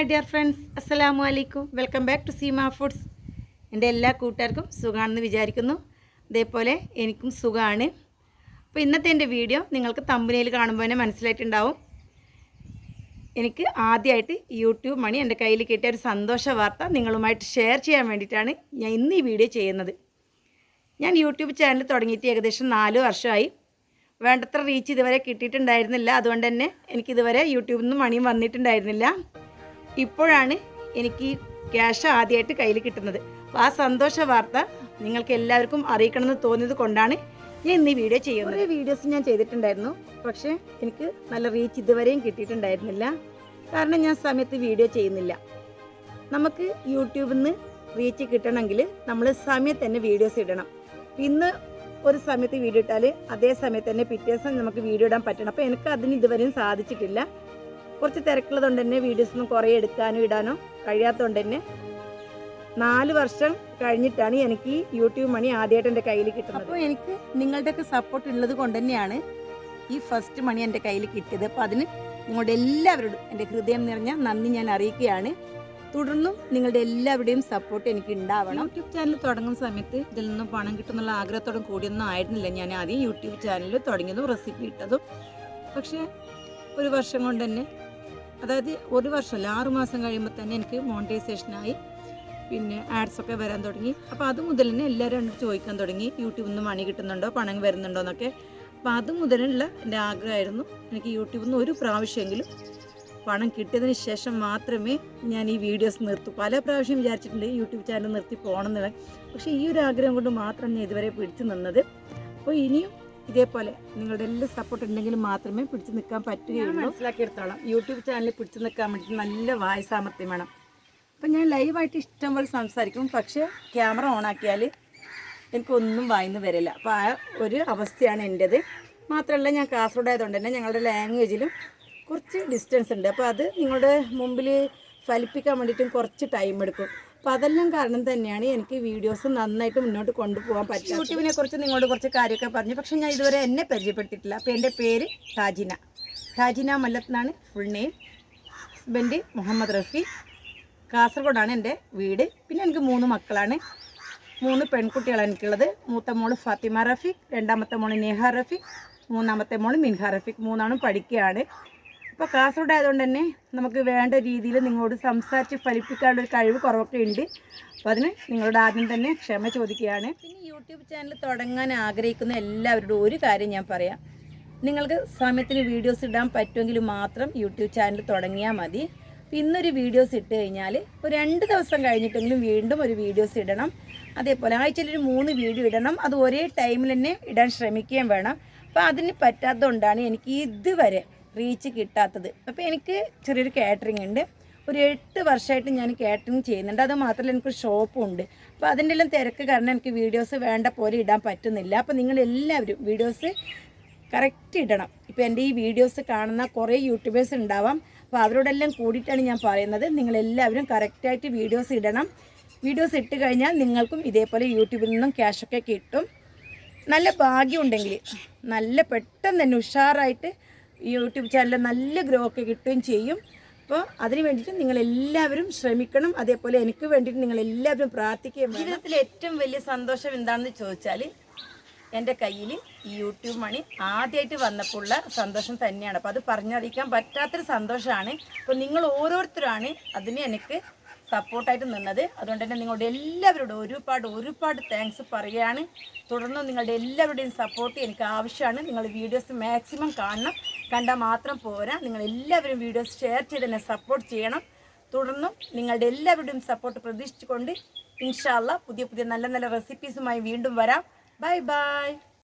Hi dear friends അസ്സലാമു അലൈക്കും welcome back to Seema foods എന്റെ എല്ലാ കൂട്ടുകാർക്കും സുഖമാണെന്ന് വിചാരിക്കുന്നു. അതേപോലെ എനിക്കും സുഖമാണ്. അപ്പോൾ ഇന്നത്തെ എന്റെ വീഡിയോ നിങ്ങൾക്ക് തമ്പനയിൽ കാണുമ്പോൾ തന്നെ മനസ്സിലായിട്ടുണ്ടാവും. എനിക്ക് ആദ്യമായിട്ട് യൂട്യൂബ് മണി എന്റെ കയ്യിൽ കിട്ടിയ ഒരു സന്തോഷ വാർത്ത നിങ്ങളുമായിട്ട് ഷെയർ ചെയ്യാൻ വേണ്ടിയിട്ടാണ് ഞാൻ ഇന്ന് ഈ വീഡിയോ ചെയ്യുന്നത്. ഞാൻ യൂട്യൂബ് ചാനൽ തുടങ്ങിയിട്ട് ഏകദേശം നാല് വർഷമായി. വേണ്ടത്ര റീച്ച് ഇതുവരെ കിട്ടിയിട്ടുണ്ടായിരുന്നില്ല. അതുകൊണ്ട് തന്നെ എനിക്കിതുവരെ യൂട്യൂബിൽ നിന്ന് മണിയും വന്നിട്ടുണ്ടായിരുന്നില്ല. ഇപ്പോഴാണ് എനിക്ക് ക്യാഷ് ആദ്യമായിട്ട് കയ്യിൽ കിട്ടുന്നത്. അപ്പോൾ ആ സന്തോഷ വാർത്ത നിങ്ങൾക്ക് എല്ലാവർക്കും അറിയിക്കണമെന്ന് തോന്നിയത് കൊണ്ടാണ് ഞാൻ ഇന്ന് ഈ വീഡിയോ ചെയ്യുന്നത്. കുറേ വീഡിയോസ് ഞാൻ ചെയ്തിട്ടുണ്ടായിരുന്നു. പക്ഷേ എനിക്ക് നല്ല റീച്ച് ഇതുവരെയും കിട്ടിയിട്ടുണ്ടായിരുന്നില്ല. കാരണം ഞാൻ സമയത്ത് വീഡിയോ ചെയ്യുന്നില്ല. നമുക്ക് യൂട്യൂബിൽ നിന്ന് റീച്ച് കിട്ടണമെങ്കിൽ നമ്മൾ സമയത്ത് തന്നെ വീഡിയോസ് ഇടണം. ഇന്ന് ഒരു സമയത്ത് വീഡിയോ ഇട്ടാൽ അതേ സമയത്ത് തന്നെ പിറ്റേ ദിവസം നമുക്ക് വീഡിയോ ഇടാൻ പറ്റണം. അപ്പോൾ എനിക്ക് അതിന് ഇതുവരെയും സാധിച്ചിട്ടില്ല. കുറച്ച് തിരക്കുള്ളതുകൊണ്ട് തന്നെ വീഡിയോസ് ഒന്നും കുറേ എടുക്കാനോ ഇടാനോ കഴിയാത്തതുകൊണ്ട് തന്നെ നാല് വർഷം കഴിഞ്ഞിട്ടാണ് എനിക്ക് ഈ യൂട്യൂബ് മണി ആദ്യമായിട്ട് എന്റെ കയ്യിൽ കിട്ടുന്നത്. അപ്പോൾ എനിക്ക് നിങ്ങളുടെയൊക്കെ സപ്പോർട്ട് ഉള്ളത് കൊണ്ട് തന്നെയാണ് ഈ ഫസ്റ്റ് മണി എന്റെ കയ്യിൽ കിട്ടിയത്. അപ്പോൾ അതിന് നിങ്ങളുടെ എല്ലാവരോടും എന്റെ ഹൃദയം നിറഞ്ഞ നന്ദി ഞാൻ അറിയിക്കുകയാണ്. തുടർന്നും നിങ്ങളുടെ എല്ലാവരുടെയും സപ്പോർട്ട് എനിക്ക് ഉണ്ടാവണം. യൂട്യൂബ് ചാനൽ തുടങ്ങുന്ന സമയത്ത് ഇതിൽ നിന്നും പണം കിട്ടുന്നുള്ള ആഗ്രഹത്തോടും കൂടിയൊന്നും ആയിരുന്നില്ല. ഞാൻ ആദ്യം യൂട്യൂബ് ചാനൽ തുടങ്ങിയതും റെസിപ്പി ഇട്ടതും. പക്ഷേ ഒരു വർഷം കൊണ്ട് തന്നെ അതായത് ഒരു വർഷമല്ല ആറു മാസം കഴിയുമ്പോൾ തന്നെ എനിക്ക് മോണിറ്റൈസേഷനായി പിന്നെ ആഡ്സ് ഒക്കെ വരാൻ തുടങ്ങി. അപ്പോൾ അത് മുതൽ തന്നെ എല്ലാവരും ചോദിക്കാൻ തുടങ്ങി. യൂട്യൂബിൽ നിന്ന് മണി കിട്ടുന്നുണ്ടോ പണം വരുന്നുണ്ടോ എന്നൊക്കെ. അപ്പോൾ അത് മുതലുള്ള എന്റെ ആഗ്രഹമായിരുന്നു. എനിക്ക് യൂട്യൂബിൽ നിന്ന് ഒരു പ്രാവശ്യമെങ്കിലും പണം കിട്ടിയതിന് ശേഷം മാത്രമേ ഞാൻ ഈ വീഡിയോസ് നിർത്തൂ. പല പ്രാവശ്യം വിചാരിച്ചിട്ടുണ്ട് യൂട്യൂബ് ചാനൽ നിർത്തി പോകണം എന്നുള്ള പക്ഷേ ഈ ഒരു ആഗ്രഹം കൊണ്ട് മാത്രം ഞാൻ ഇതുവരെ പിടിച്ചു നിന്നത്. അപ്പോൾ ഇനിയും ഇതേപോലെ നിങ്ങളുടെ എല്ലാ സപ്പോർട്ട് ഉണ്ടെങ്കിൽ മാത്രമേ പിടിച്ചു നിൽക്കാൻ പറ്റുകയുള്ളൂ. മനസ്സിലാക്കിയെടുത്തോളാം. യൂട്യൂബ് ചാനലിൽ പിടിച്ചു നിൽക്കാൻ വേണ്ടി നല്ല വായ സാമർത്ഥ്യം വേണം. അപ്പം ഞാൻ ലൈവായിട്ട് ഇഷ്ടം പോലെ സംസാരിക്കും. പക്ഷേ ക്യാമറ ഓണാക്കിയാൽ എനിക്കൊന്നും വായിന്ന് വരില്ല. അപ്പോൾ ആ ഒരു അവസ്ഥയാണ് എന്റേത് മാത്രമല്ല ഞാൻ കാസർഗോഡ് ആയതുകൊണ്ട് തന്നെ ഞങ്ങളുടെ ലാംഗ്വേജിലും കുറച്ച് ഡിസ്റ്റൻസ് ഉണ്ട്. അപ്പോൾ അത് നിങ്ങളുടെ മുമ്പിൽ ഫലിപ്പിക്കാൻ വേണ്ടിയിട്ടും കുറച്ച് ടൈം എടുക്കും. അപ്പോൾ അതെല്ലാം കാരണം തന്നെയാണ് എനിക്ക് വീഡിയോസ് നന്നായിട്ട് മുന്നോട്ട് കൊണ്ടുപോകാൻ പറ്റും യൂട്യൂബിനെ കുറിച്ച് നിങ്ങളോട് കുറച്ച് കാര്യമൊക്കെ പറഞ്ഞു. പക്ഷെ ഞാൻ ഇതുവരെ എന്നെ പരിചയപ്പെടുത്തിയിട്ടില്ല. അപ്പോൾ എന്റെ പേര് താജിന താജിന മല്ലത്ത് എന്നാണ് full name husband Muhammad Rafi. കാസർഗോഡാണ് എന്റെ വീട്. പിന്നെ എനിക്ക് മൂന്ന് മക്കളാണ്. മൂന്ന് പെൺകുട്ടികളാണ് എനിക്കുള്ളത്. മൂത്ത മോൾ ഫാത്തിമ റഫീഖ് രണ്ടാമത്തെ മോൾ നേഹ റഫീഖ് മൂന്നാമത്തെ മോൾ മിൻഹ റഫീഖ് മൂന്നാളും പഠിക്കുകയാണ്. അപ്പോൾ കാസർഗോഡ് ആയതുകൊണ്ട് തന്നെ നമുക്ക് വേണ്ട രീതിയിൽ നിങ്ങളോട് സംസാരിച്ച് ഫലിപ്പിക്കാനുള്ള ഒരു കഴിവ് കുറവൊക്കെ ഉണ്ട്. അപ്പോൾ അതിന് നിങ്ങളോട് ആദ്യം തന്നെ ക്ഷമ ചോദിക്കുകയാണ്. പിന്നെ യൂട്യൂബ് ചാനൽ തുടങ്ങാൻ ആഗ്രഹിക്കുന്ന എല്ലാവരോടും ഒരു കാര്യം ഞാൻ പറയാം. നിങ്ങൾക്ക് സമയത്തിന് വീഡിയോസ് ഇടാൻ പറ്റുമെങ്കിൽ മാത്രം യൂട്യൂബ് ചാനൽ തുടങ്ങിയാൽ മതി. ഇന്നൊരു വീഡിയോസ് ഇട്ട് കഴിഞ്ഞാൽ ഒരു രണ്ട് ദിവസം കഴിഞ്ഞിട്ടെങ്കിലും വീണ്ടും ഒരു വീഡിയോസ് ഇടണം. അതേപോലെ ആഴ്ചയിൽ ഒരു മൂന്ന് വീഡിയോ ഇടണം. അത് ഒരേ ടൈമിൽ തന്നെ ഇടാൻ ശ്രമിക്കുകയും വേണം. അപ്പോൾ അതിന് പറ്റാത്തതുകൊണ്ടാണ് എനിക്ക് ഇതുവരെ റീച്ച് കിട്ടാത്തത്. അപ്പോൾ എനിക്ക് ചെറിയൊരു കാറ്ററിംഗ് ഉണ്ട്. ഒരു എട്ട് വർഷമായിട്ട് ഞാൻ കാറ്ററിംഗ് ചെയ്യുന്നുണ്ട്. അത് മാത്രമല്ല എനിക്കൊരു ഷോപ്പും ഉണ്ട്. അപ്പോൾ അതിന്റെ എല്ലാം തിരക്ക് കാരണം എനിക്ക് വീഡിയോസ് വേണ്ട പോലെ ഇടാൻ പറ്റുന്നില്ല. അപ്പോൾ നിങ്ങൾ എല്ലാവരും വീഡിയോസ് കറക്റ്റ് ഇടണം. ഇപ്പോൾ എന്റെ ഈ വീഡിയോസ് കാണുന്ന കുറേ യൂട്യൂബേഴ്സ് ഉണ്ടാവാം. അപ്പോൾ അവരോടെല്ലാം കൂടിയിട്ടാണ് ഞാൻ പറയുന്നത്. നിങ്ങളെല്ലാവരും കറക്റ്റായിട്ട് വീഡിയോസ് ഇടണം. വീഡിയോസ് ഇട്ട് കഴിഞ്ഞാൽ നിങ്ങൾക്കും ഇതേപോലെ യൂട്യൂബിൽ നിന്നും ക്യാഷൊക്കെ കിട്ടും. നല്ല ഭാഗ്യമുണ്ടെങ്കിൽ നല്ല പെട്ടെന്ന് തന്നെ ഉഷാറായിട്ട് യൂട്യൂബ് ചാനലിൽ നല്ല ഗ്രോ ഒക്കെ കിട്ടുകയും ചെയ്യും. അപ്പോൾ അതിന് വേണ്ടിയിട്ട് നിങ്ങൾ എല്ലാവരും ശ്രമിക്കണം. അതേപോലെ എനിക്ക് വേണ്ടിയിട്ട് നിങ്ങൾ എല്ലാവരും പ്രാർത്ഥിക്കുകയും ജീവിതത്തിലെ ഏറ്റവും വലിയ സന്തോഷം എന്താണെന്ന് ചോദിച്ചാൽ എന്റെ കയ്യിൽ ഈ യൂട്യൂബ് മണി ആദ്യമായിട്ട് വന്നപ്പോൾ ഉള്ള സന്തോഷം തന്നെയാണ്. അപ്പോൾ അത് പറഞ്ഞറിയിക്കാൻ പറ്റാത്തൊരു സന്തോഷമാണ്. അപ്പോൾ നിങ്ങൾ ഓരോരുത്തരാണ് അതിന് എനിക്ക് സപ്പോർട്ടായിട്ട് നിന്നത്. അതുകൊണ്ട് തന്നെ നിങ്ങളുടെ എല്ലാവരോടും ഒരുപാട് ഒരുപാട് താങ്ക്സ് പറയുകയാണ്. തുടർന്ന് നിങ്ങളുടെ എല്ലാവരുടെയും സപ്പോർട്ട് എനിക്ക് ആവശ്യമാണ്. നിങ്ങൾ വീഡിയോസ് മാക്സിമം കാണണം. കണ്ടാൽ മാത്രം പോരാ. നിങ്ങൾ എല്ലാവരും വീഡിയോസ് ഷെയർ ചെയ്ത് എന്നെ സപ്പോർട്ട് ചെയ്യണം. തുടർന്നും നിങ്ങളുടെ എല്ലാവരുടെയും സപ്പോർട്ട് പ്രതീക്ഷിച്ചുകൊണ്ട് ഇൻഷാല്ല പുതിയ പുതിയ നല്ല നല്ല റെസിപ്പീസുമായി വീണ്ടും വരാം. Bye bye